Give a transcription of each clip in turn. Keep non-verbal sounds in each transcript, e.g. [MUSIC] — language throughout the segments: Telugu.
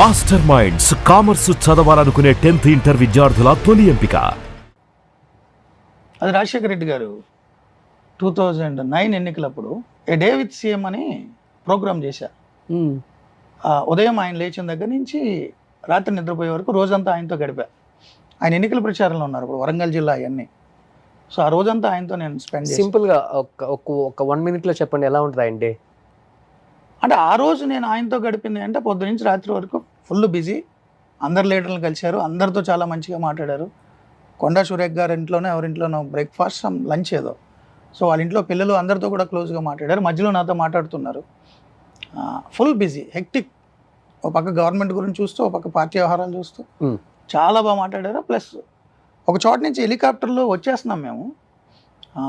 మాస్టర్ మైండ్స్ కామర్స్ చదవాలనుకునే టెన్త్ ఇంటర్ విద్యార్థుల తొలి ఎంపిక. అది రాజశేఖర రెడ్డి గారు టూ థౌజండ్ నైన్ ఎన్నికలప్పుడు ఏ డే విత్ సీఎం అని ప్రోగ్రామ్ చేశా. ఉదయం ఆయన లేచిన దగ్గర నుంచి రాత్రి నిద్రపోయే వరకు రోజంతా ఆయనతో గడిపా. ఆయన ఎన్నికల ప్రచారంలో ఉన్నారు ఇప్పుడు వరంగల్ జిల్లా అవన్నీ. సో ఆ రోజంతా ఆయనతో నేను స్పెండ్ చేసి సింపుల్గా ఒక ఒక వన్ మినిట్లో చెప్పండి ఎలా ఉంటుంది ఆయన డే? అంటే ఆ రోజు నేను ఆయనతో గడిపింది అంటే పొద్దు నుంచి రాత్రి వరకు ఫుల్ బిజీ. అందరు లీడర్లు కలిశారు. అందరితో చాలా మంచిగా మాట్లాడారు. కొండా సురేఖ్ గారి ఇంట్లోనే ఎవరింట్లోనో బ్రేక్ఫాస్ట్ లంచ్ ఏదో. సో వాళ్ళ ఇంట్లో పిల్లలు అందరితో కూడా క్లోజ్గా మాట్లాడారు. మధ్యలో నాతో మాట్లాడుతున్నారు. ఫుల్ బిజీ హెక్టిక్ ఒక పక్క గవర్నమెంట్ గురించి చూస్తూ ఒక పక్క పార్టీ వ్యవహారాలు చూస్తూ. చాలా బాగా మాట్లాడారు. ప్లస్ ఒక చోట నుంచి హెలికాప్టర్లో వచ్చేస్తున్నాం మేము.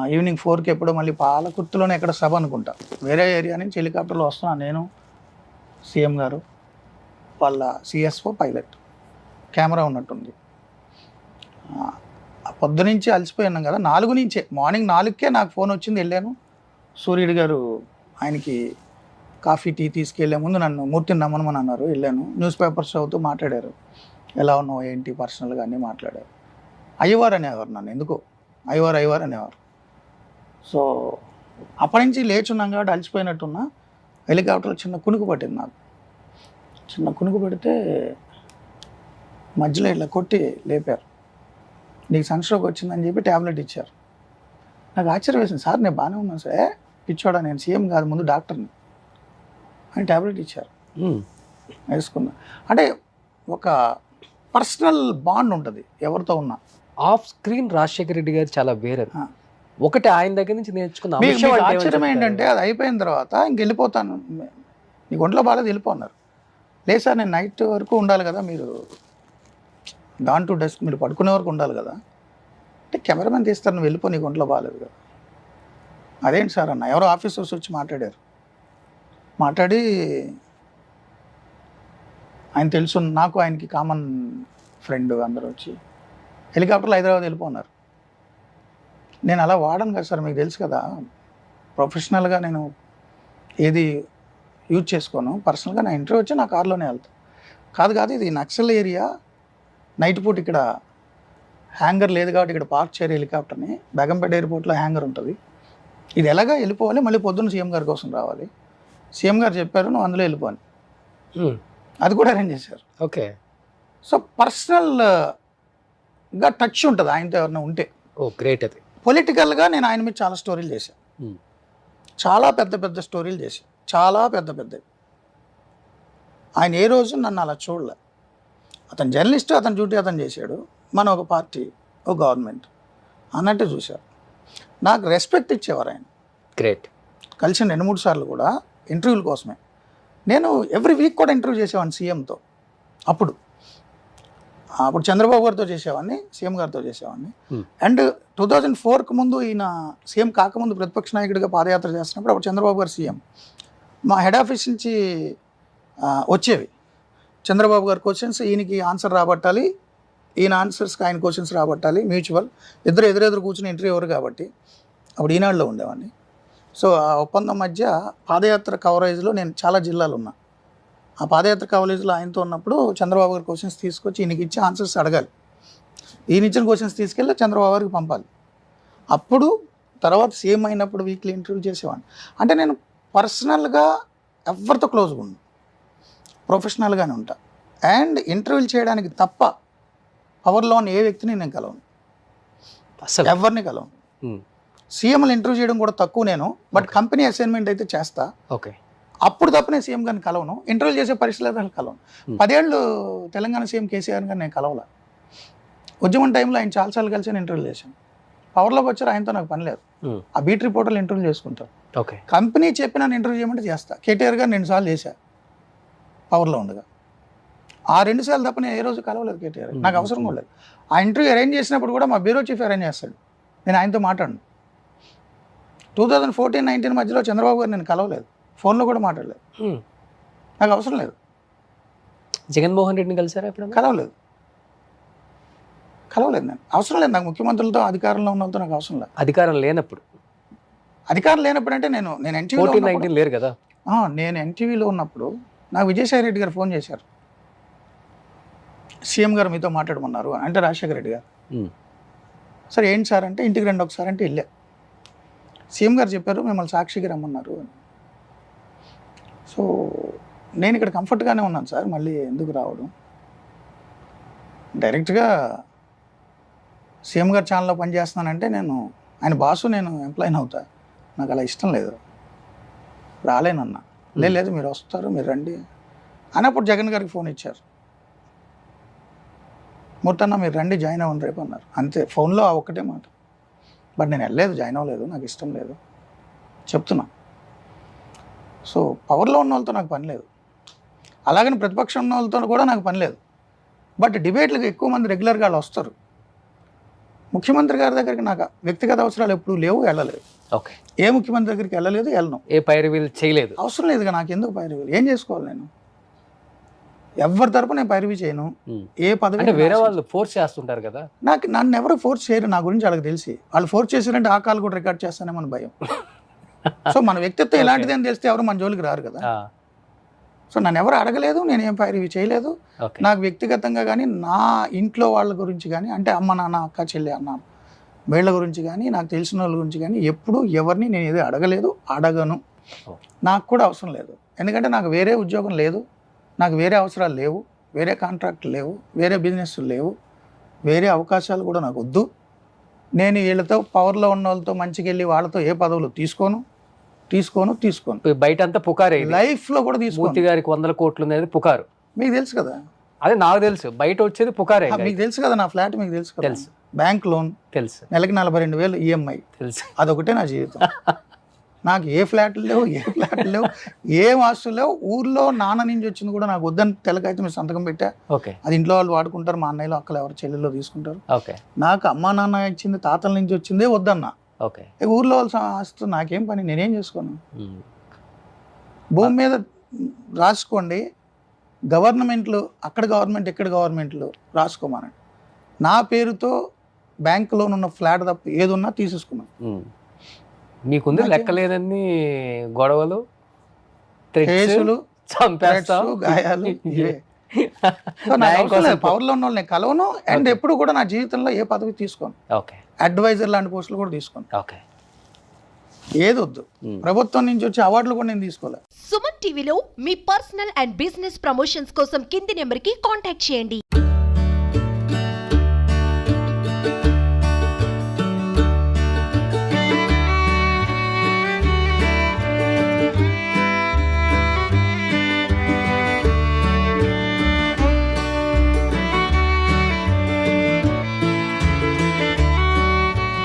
ఈవినింగ్ ఫోర్కి ఎప్పుడో మళ్ళీ పాలకుర్తిలోనే ఎక్కడ సభ అనుకుంటా. వేరే ఏరియా నుంచి హెలికాప్టర్లో వస్తున్నాను నేను సీఎం గారు వాళ్ళ సిఎస్ఓ పైలట్. కెమెరా ఉన్నట్టుంది. పొద్దునుంచి ఆ పొద్దు నుంచి కదా నాలుగు నుంచే. మార్నింగ్ నాలుగుకే నాకు ఫోన్ వచ్చింది వెళ్ళాను. సూర్యుడు గారు ఆయనకి కాఫీ టీ తీసుకెళ్ళే ముందు నన్ను మూర్తిని నమ్మనమని అన్నారు వెళ్ళాను. న్యూస్ పేపర్స్ చదువుతూ మాట్లాడారు. ఎలా ఉన్నావు ఏంటి పర్సనల్గా అన్నీ మాట్లాడారు. అయ్యవారు అనేవారు నన్ను ఎందుకో? అయ్యవారు అయ్యవారు అనేవారు. సో అప్పటి నుంచి లేచున్నాం కాబట్టి అలసిపోయినట్టున్నా హెలికాప్టర్లో చిన్న కునుకు పట్టింది నాకు. చిన్న కునుకు పడితే మధ్యలో ఇట్లా కొట్టి లేపారు. నీకు సన్ స్ట్రోక్ వచ్చిందని చెప్పి ట్యాబ్లెట్ ఇచ్చారు. నాకు ఆశ్చర్యం వేసింది. సార్ నేను బాగానే ఉన్నాను సార్. "ఏ, పిచ్చోడా నేను సీఎం కాదు ముందు డాక్టర్ని. అని ట్యాబ్లెట్ ఇచ్చారు. వేసుకున్నా. అంటే ఒక పర్సనల్ బాండ్ ఉంటుంది ఎవరితో ఉన్నా. ఆఫ్ స్క్రీన్ రాజశేఖర రెడ్డి గారు చాలా వేరే. ఒకటి ఆయన దగ్గర నుంచి నేర్చుకున్న మీకు అంశం మీకు అంటే ఏమని ఆశ్చర్యం? ఏంటంటే అది అయిపోయిన తర్వాత ఇంక వెళ్ళిపోతాను. నీకు ఒంట్లో బాగాలేదు వెళ్ళిపోన్నారు లేదు సార్ నేను నైట్ వరకు ఉండాలి కదా మీరు. డాన్ టు డెస్క్ మీరు పడుకునే వరకు ఉండాలి కదా. అంటే కెమెరామెన్ తీస్తారు నువ్వు వెళ్ళిపో నీకు ఒంట్లో బాగాలేదు కదా. అదేంటి సార్ అన్న ఎవరో ఆఫీసర్స్ వచ్చి మాట్లాడారు. మాట్లాడి ఆయన తెలుసు నాకు ఆయనకి కామన్ ఫ్రెండ్ అందరూ వచ్చి. హెలికాప్టర్లో హైదరాబాద్ వెళ్ళిపోన్నారు నేను అలా వాడను కదా సార్ మీకు తెలుసు కదా. ప్రొఫెషనల్గా నేను ఏది యూజ్ చేసుకోను. పర్సనల్గా నా ఇంటర్వ్యూ వచ్చి నా కార్లోనే వెళ్తాను కాదు కాదు ఇది నక్సల్ ఏరియా. నైట్ పూట ఇక్కడ హ్యాంగర్ లేదు కాబట్టి ఇక్కడ పార్క్ చేయరు హెలికాప్టర్ని. బేగంపేట ఎయిర్పోర్ట్లో హ్యాంగర్ ఉంటుంది. ఇది ఎలాగా వెళ్ళిపోవాలి? మళ్ళీ పొద్దున్న సీఎం గారి కోసం రావాలి. సీఎం గారు చెప్పారు నువ్వు అందులో వెళ్ళిపోని. అది కూడా అరేంజ్ చేశారు. ఓకే. సో పర్సనల్గా టచ్ ఉంటుంది ఆయనతో ఎవరైనా ఉంటే. ఓ గ్రేట్ అది. పొలిటికల్గా నేను ఆయన మీద చాలా స్టోరీలు చేశాను Hmm. చాలా పెద్ద పెద్ద స్టోరీలు చేశాను చాలా పెద్ద పెద్దవి ఆయన ఏ రోజు నన్ను అలా చూడలే. అతను జర్నలిస్ట్ అతని డ్యూటీ అతను చేశాడు. మన ఒక పార్టీ ఒక గవర్నమెంట్ అన్నట్టు చూశారు నాకు రెస్పెక్ట్ ఇచ్చేవారు ఆయన. గ్రేట్ కలిసిన రెండు మూడు సార్లు కూడా ఇంటర్వ్యూల కోసమే. నేను ఎవ్రీ వీక్ కూడా ఇంటర్వ్యూ చేసేవాడిని సీఎంతో అప్పుడు. అప్పుడు చంద్రబాబు గారితో చేసేవాడిని సీఎం గారితో చేసేవాడిని. అండ్ టూ థౌజండ్ ఫోర్కి ముందు ఈయన సీఎం కాకముందు ప్రతిపక్ష నాయకుడిగా పాదయాత్ర చేస్తున్నప్పుడు అప్పుడు చంద్రబాబు గారు సీఎం. మా హెడ్ ఆఫీస్ నుంచి వచ్చేవి. చంద్రబాబు గారి క్వశ్చన్స్ ఈయనకి ఆన్సర్ రాబట్టాలి. ఈయన ఆన్సర్స్కి ఆయన క్వశ్చన్స్ రాబట్టాలి మ్యూచువల్. ఇద్దరు ఎదురెదురు కూర్చుని ఇంటర్వ్యూ ఎవరు కాబట్టి. అప్పుడు ఈనాడులో ఉండేవాడిని. సో ఆ ఒప్పందం మధ్య పాదయాత్ర కవరేజ్లో నేను చాలా జిల్లాలు ఉన్నా ఆ పాదయాత్ర కవరేజ్లో ఆయనతో ఉన్నప్పుడు చంద్రబాబు గారి క్వశ్చన్స్ తీసుకొచ్చి ఈయనకి ఇచ్చి ఆన్సర్స్ అడగాలి. ఈయన ఇచ్చిన క్వశ్చన్స్ తీసుకెళ్ళి చంద్రబాబు గారికి పంపాలి. అప్పుడు తర్వాత సీఎం అయినప్పుడు వీక్లీ ఇంటర్వ్యూ చేసేవాడిని. అంటే నేను పర్సనల్గా ఎవరితో క్లోజ్గా ఉన్నాను ప్రొఫెషనల్గానే ఉంటా. అండ్ ఇంటర్వ్యూలు చేయడానికి తప్ప పవర్లో ఉన్న ఏ వ్యక్తిని నేను కలవను. అసలు ఎవరిని కలవను. సీఎంలు ఇంటర్వ్యూ చేయడం కూడా తక్కువ నేను బట్ కంపెనీ అసైన్మెంట్ అయితే చేస్తా. ఓకే. అప్పుడు తప్ప నేను సీఎం గారిని కలవను. ఇంటర్వ్యూ చేసే పరిస్థితులు కలవను. Hmm. పదేళ్ళు తెలంగాణ సీఎం కేసీఆర్ గారిని నేను కలవల. ఉద్యమం టైంలో ఆయన చాలాసార్లు కలిసి నేను ఇంటర్వ్యూ చేశాను. పవర్లోకి వచ్చారు ఆయనతో నాకు పని లేదు. మ్మ్. ఆ బీట్ రిపోర్టర్లు ఇంటర్వ్యూ చేసుకుంటారు. ఓకే. కంపెనీ చెప్పిన ఇంటర్వ్యూ చేయమంటే చేస్తా. కేటీఆర్ గారు రెండు సార్లు చేశా. పవర్లో ఉండగా. ఆ రెండు సార్లు తప్ప నేను ఏ రోజు కలవలేదు కేటీఆర్. నాకు అవసరం కూడా లేదు. ఆ ఇంటర్వ్యూ అరేంజ్ చేసినప్పుడు కూడా మా బ్యూరో చీఫ్ అరేంజ్ చేస్తాడు. నేను ఆయనతో మాట్లాడను. టూ థౌజండ్ ఫోర్టీన్ నైన్టీన్ మధ్యలో చంద్రబాబు గారు నేను కలవలేదు. ఫోన్లో కూడా మాట్లాడలేదు. నాకు అవసరం లేదు. జగన్మోహన్ రెడ్డిని కలిసారా ఎప్పుడన్నా? కలవలేదు. కలవలేదు నేను. అవసరం లేదు నాకు ముఖ్యమంత్రులతో అధికారంలో ఉన్న నాకు అవసరం లేదు. అధికారం లేనప్పుడు? అధికారం లేనప్పుడు అంటే నేను నేను నైన్టీన్ లేరు కదా? నేను ఎన్టీవీలో ఉన్నప్పుడు నాకు విజయసాయి రెడ్డి గారు ఫోన్ చేశారు. సీఎం గారు మీతో మాట్లాడమన్నారు అంటే రాజశేఖర రెడ్డి గారు. సరే ఏంటి సార్ అంటే ఇంటికి రండి ఒకసారి అంటే వెళ్ళా. సీఎం గారు చెప్పారు మిమ్మల్ని సాక్షికి రమ్మన్నారు అని. సో నేను ఇక్కడ కంఫర్ట్గానే ఉన్నాను సార్ మళ్ళీ ఎందుకు రావడం? డైరెక్ట్గా సీఎం గారు ఛానల్లో పనిచేస్తున్నానంటే నేను ఆయన బాసు నేను ఎంప్లాయీని అవుతా. నాకు అలా ఇష్టం లేదు. రాలేనన్నా లేదు లేదు మీరు వస్తారు మీరు రండి. అన్నప్పుడు జగన్ గారికి ఫోన్ ఇచ్చారు. మొత్తన్న మీరు రండి జాయిన్ అవ్వండి రేపు అన్నారు. అంతే ఫోన్లో ఆ ఒక్కటే మాట. బట్ నేను వెళ్ళలేదు జాయిన్ అవ్వలేదు నాకు ఇష్టం లేదు. చెప్తున్నా. సో పవర్లో ఉన్న వాళ్ళతో నాకు పని లేదు. అలాగని ప్రతిపక్షం ఉన్న వాళ్ళతో కూడా నాకు పని లేదు. బట్ డిబేట్లకు ఎక్కువ మంది రెగ్యులర్గా వాళ్ళు వస్తారు. ముఖ్యమంత్రి గారి దగ్గరికి నాకు వ్యక్తిగత అవసరాలు ఎప్పుడు లేవు వెళ్ళలేదు. ఓకే. ఏ ముఖ్యమంత్రి దగ్గరికి వెళ్ళలేదు వెళ్ళను. ఏ పైరు వీళ్ళు చేయలేదు. అవసరం లేదుగా నాకు ఎందుకు పైరవి ఏం చేసుకోవాలి నేను? ఎవరి తరపు నేను పైరవి చేయను. ఏ పదవి వేరే వాళ్ళు ఫోర్స్ చేస్తుంటారు కదా. నాకు నన్ను ఎవరు ఫోర్స్ చేయరు నా గురించి వాళ్ళకి తెలిసి. వాళ్ళు ఫోర్స్ చేశారంటే ఆ కాల్ కూడా రికార్డ్ చేస్తానే మన భయం. [LAUGHS] సో మన వ్యక్తిత్వం ఎలాంటిది అని తెలిస్తే ఎవరు మన జోలికి రారు కదా. సో నన్ను ఎవరు అడగలేదు నేను ఏం పైరవి చేయలేదు. ఓకే. నాకు వ్యక్తిగతంగా కానీ నా ఇంట్లో వాళ్ళ గురించి కానీ అంటే అమ్మ నాన్న అక్క చెల్లి అన్న వీళ్ళ గురించి కానీ నాకు తెలిసిన వాళ్ళ గురించి కానీ ఎప్పుడు ఎవరిని నేను ఏది అడగలేదు అడగను. నాకు కూడా అవసరం లేదు. ఎందుకంటే నాకు వేరే ఉద్యోగం లేదు నాకు వేరే అవసరాలు లేవు వేరే కాంట్రాక్ట్ లేవు వేరే బిజినెస్ లేవు వేరే అవకాశాలు కూడా నాకు వద్దు. నేను వీళ్ళతో పవర్లో ఉన్న వాళ్ళతో మంచిగా వెళ్ళి వాళ్ళతో ఏ పదవులు తీసుకోను. తీసుకోను తీసుకోను. బయట అంతా పుకారే ఇది. లైఫ్లో కూడా మూర్తి గారికి వందల కోట్లు అనేది పుకారు. మీకు తెలుసు కదా? అదే నాకు తెలుసు. బయట వచ్చేది పుకారే మీకు తెలుసు కదా నా ఫ్లాట్? మీకు తెలుసు కదా? తెలుసు. Bank loan. తెలుసు. నెలకి నలభై రెండు వేలు E ఈఎంఐ తెలుసు. అదొకటే నా జీవితం. [LAUGHS] నాకు ఏ ఫ్లాట్లు లేవు ఏ ఫ్లాట్లు లేవు ఏం ఆస్తులు లేవు. ఊర్లో నాన్న నుంచి వచ్చింది కూడా నాకు వద్దని తెలకైతే మీరు సంతకం పెట్టా. ఓకే. అది ఇంట్లో వాళ్ళు వాడుకుంటారు మా అన్నయ్యలు అక్కలు ఎవరు చెల్లెల్లో తీసుకుంటారు. ఓకే. నాకు అమ్మా నాన్న ఇచ్చింది తాతల నుంచి వచ్చిందే వద్దన్న. ఓకే ఊర్లో వాళ్ళ ఆస్తు నాకేం పని నేనేం చేసుకోను. భూమి మీద రాసుకోండి గవర్నమెంట్లు అక్కడ గవర్నమెంట్ ఇక్కడ గవర్నమెంట్లు రాసుకోమనండి నా పేరుతో బ్యాంక్ లోన్ ఉన్న ఫ్లాట్ తప్ప ఏది ఉన్నా తీసేసుకున్నాను. మీకుంది లెక్కలేనన్ని గొడవలు కేసులు గాయాలు. [LAUGHS] పవర్లో ఉన్న వాళ్ళని కలవను అండ్. ఎప్పుడు కూడా నా జీవితంలో ఏ పదవి తీసుకోను ఓకే అడ్వైజర్ లాంటి పోస్టులు కూడా తీసుకోను ఓకే. ఏది వద్దు ఉమ్. ప్రభుత్వం నుంచి వచ్చే అవార్డులు కూడా నేను తీసుకోలేదు సుమన్ టీవీలో మీ పర్సనల్ అండ్ బిజినెస్ ప్రమోషన్స్ కోసం కింది నెంబర్కి కాంటాక్ట్ చేయండి.